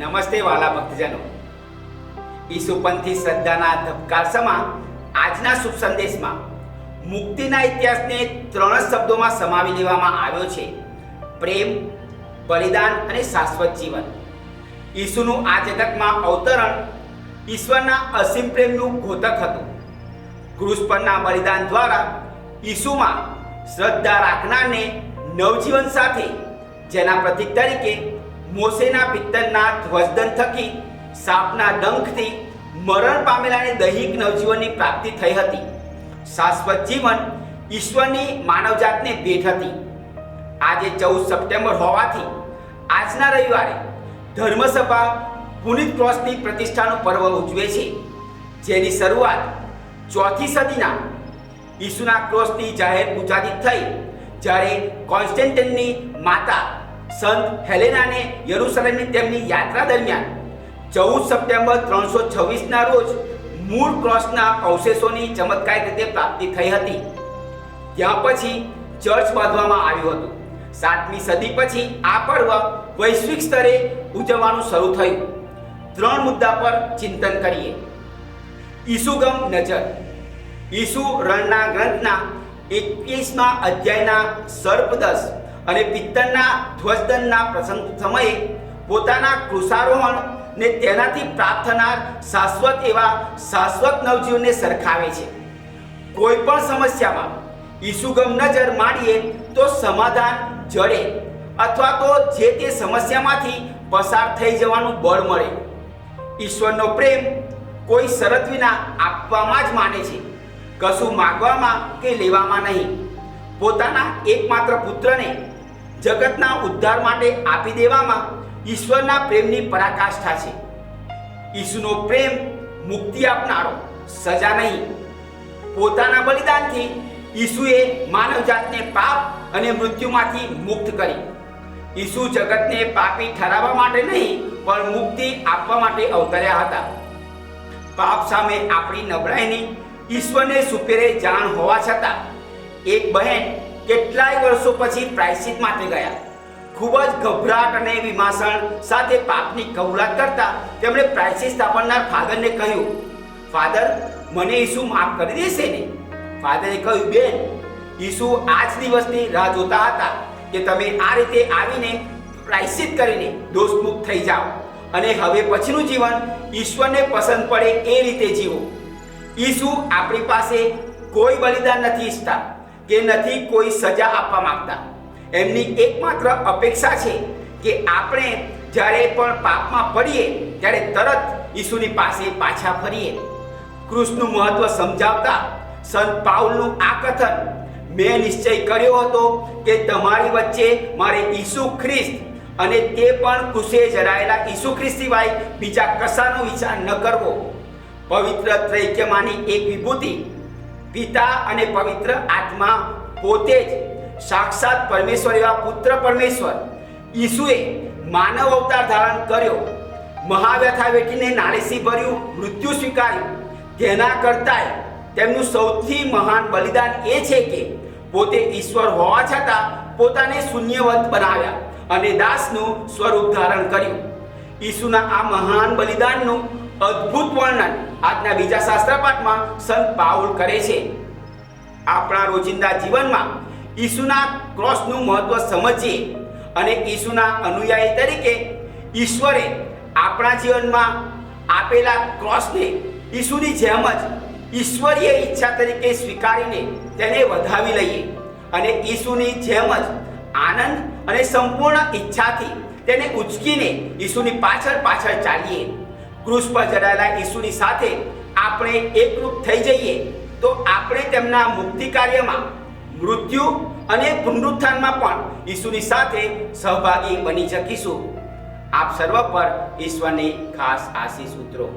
નમસ્તે વાલા ભક્તજનો. ઈસુપંથી શ્રદ્ધાના ધબકાર સમા આજના શુભ સંદેશમાં મુક્તિના ઇતિહાસને ત્રણ શબ્દોમાં સમાવી લેવામાં આવ્યો છે. પ્રેમ, બલિદાન અને શાશ્વત જીવન. ઈસુનું આ જગતમાં અવતરણ ઈશ્વરના અસીમ પ્રેમનું ઘોતક હતું. ક્રુસ પરના બલિદાન દ્વારા ઈસુમાં શ્રદ્ધા રાખનારને નવજીવન સાથે જેના પ્રતીક તરીકે મોસેના પિત્તરના ધ્વજદન થકી સાપના ડંખથી મરણ પામેલાને દૈહિક નવજીવનની પ્રાપ્તિ થઈ હતી. શાશ્વત જીવન ઈશ્વરની માનવજાતને ભેટ હતી. આજે ચૌદ સપ્ટેમ્બર હોવાથી આજના રવિવારે ધર્મસભા પુનિત ક્રોસની પ્રતિષ્ઠાનું પર્વ ઉજવે છે, જેની શરૂઆત ચોથી સદીના ઈસુના ક્રોસની જાહેર પૂજાથી થઈ, જ્યારે કોન્સ્ટેન્ટનની માતા સંત હેલેનાને યરુસલેમની તેમની યાત્રા દરમિયાન ચૌદ સપ્ટેમ્બર ત્રણસો છવ્વીસના રોજ મૂળ ક્રોસના અવશેષોની ચમત્કારિક રીતે પ્રાપ્તિ થઈ હતી. ત્યાં પછી ચર્ચ બાંધવામાં આવ્યું હતું. સાતમી સદી પછી આ પર્વ વૈશ્વિક સ્તરે ઉજવવાનું શરૂ થયું. ત્રણ મુદ્દા પર ચિંતન કરીએ. ઈસુગમ નજર. ઈસુ રણના ગ્રંથના એકવીસમાં અધ્યાયના સર્પદસ અને પિત્તરના ધ્વજદનના પ્રસંગ સમયે પોતાના કૃષારોહણ ને તેનાથી પ્રાપ્ત થનાર શાશ્વત એવા શાશ્વત નવજીવને સરખાવે છે. કોઈ પણ સમસ્યામાં ઈસુગમ નજર માણીએ તો સમાધાન જડે અથવા તો જે તે સમસ્યામાંથી પસાર થઈ જવાનું બળ મળે. ઈશ્વરનો પ્રેમ કોઈ શરત વિના આપવામાં જ માને છે. કશું માગવામાં કે લેવામાં નહીં. પોતાના એકમાત્ર પુત્રને જગતના ઉદ્ધાર માટે આપી દેવામાં ઈશ્વરના પ્રેમની પરાકાષ્ઠા છે. ઈસુનો પ્રેમ મુક્તિ આપનારો સજા નહીં. પોતાના બલિદાનથી ઈસુએ માનવજાતને પાપ અને મૃત્યુમાંથી મુક્ત કરી. ઈસુ જગતને પાપી ઠરાવવા માટે નહીં, પણ મુક્તિ આપવા માટે અવતર્યા હતા. પાપ સામે આપણી નબળાઈની ઈશ્વરને સુપેરે જાણ હોવા છતાં, એક બહેન કેટલાય વર્ષો પછી પ્રાયશ્ચિત માટે ગયા. ખૂબ જ ગભરાટ અને વિમાસણ સાથે પાપની કબૂલાત કરતા તેમણે પ્રાયશ્ચિત સ્થાપનનાર ફાધરને કહ્યું, ફાધર, મને ઈસુ માફ કરી દેશે ને? ફાધરે કહ્યું, બેન, ઈસુ આ જ દિવસની રાહ જોતા હતા કે તમે આ રીતે આવીને પ્રાયશ્ચિત કરીને દોષમુક્ત થઈ જાઓ અને હવે પછીનું જીવન ઈશ્વરને પસંદ પડે એ રીતે જીવો. ઈસુ આપણી પાસે કોઈ બલિદાન નથી ઈચ્છતા. કે નથી કોઈ સજા આપવા માંગતા. એમની એકમાત્ર અપેક્ષા છે કે આપણે જ્યારે પણ પાપમાં પડીએ, ત્યારે તરત ઈસુની પાસે પાછા ફરીએ. કૃષ્ણનું મહત્વ સમજાવતા સંત પાઉલનું આ કથન મેં નિશ્ચય કર્યો હતો કે તમારી વચ્ચે મારે ઈસુ ખ્રિસ્ત અને તે પણ કુશે જરાયેલા ઈસુ ખ્રિસ્ત સિવાય બીજા કશાનો વિચાર ન કરવો. પવિત્ર ત્રૈક્યમાંની એક વિભૂતિ પિતા અને પવિત્ર આત્મા પોતે જ સાક્ષાત પરમેશ્વર એવા પુત્ર પરમેશ્વર. ઈસુએ માનવ અવતાર ધારણ કર્યો. મહાવ્યથા વેઠીને નાળેસી ભર્યું, મૃત્યુ સ્વીકાર્યું. તેના કરતાંય તેમનું સૌથી મહાન બલિદાન એ છે કે પોતે ઈશ્વર હોવા છતાં પોતાને શૂન્યવંત બનાવ્યા અને દાસનું સ્વરૂપ ધારણ કર્યું. ઈસુના આ મહાન બલિદાનનું અદ્ભુત વર્ણન આજના બીજા શાસ્ત્રપાઠમાં સંત પાઉલ કરે છે. આપણા રોજિંદા જીવનમાં ઈસુના ક્રોસનું મહત્વ સમજીએ અને ઈસુના અનુયાયી તરીકે ઈશ્વરે આપણા જીવનમાં આપેલા ક્રોસને ઈસુની જેમ જ ઈશ્વરીય ઈચ્છા તરીકે સ્વીકારીને તેને વધાવી લઈએ અને ઈસુની જેમ જ આનંદ અને સંપૂર્ણ ઈચ્છાથી તેને ઉચકીને ઈસુની પાછળ પાછળ ચાલીએ. ક્રૂસ પર જડાયેલા ઈસુની સાથે આપણે એકરૂપ થઈ જઈએ, તો આપણે તેમના મુક્તિ કાર્યમાં મૃત્યુ અને પુનરુત્થાનમાં પણ ઈસુની સાથે સહભાગી બની શકીશું. આપ સર્વ પર ઈશ્વરની ખાસ આશીષ ઉતરો.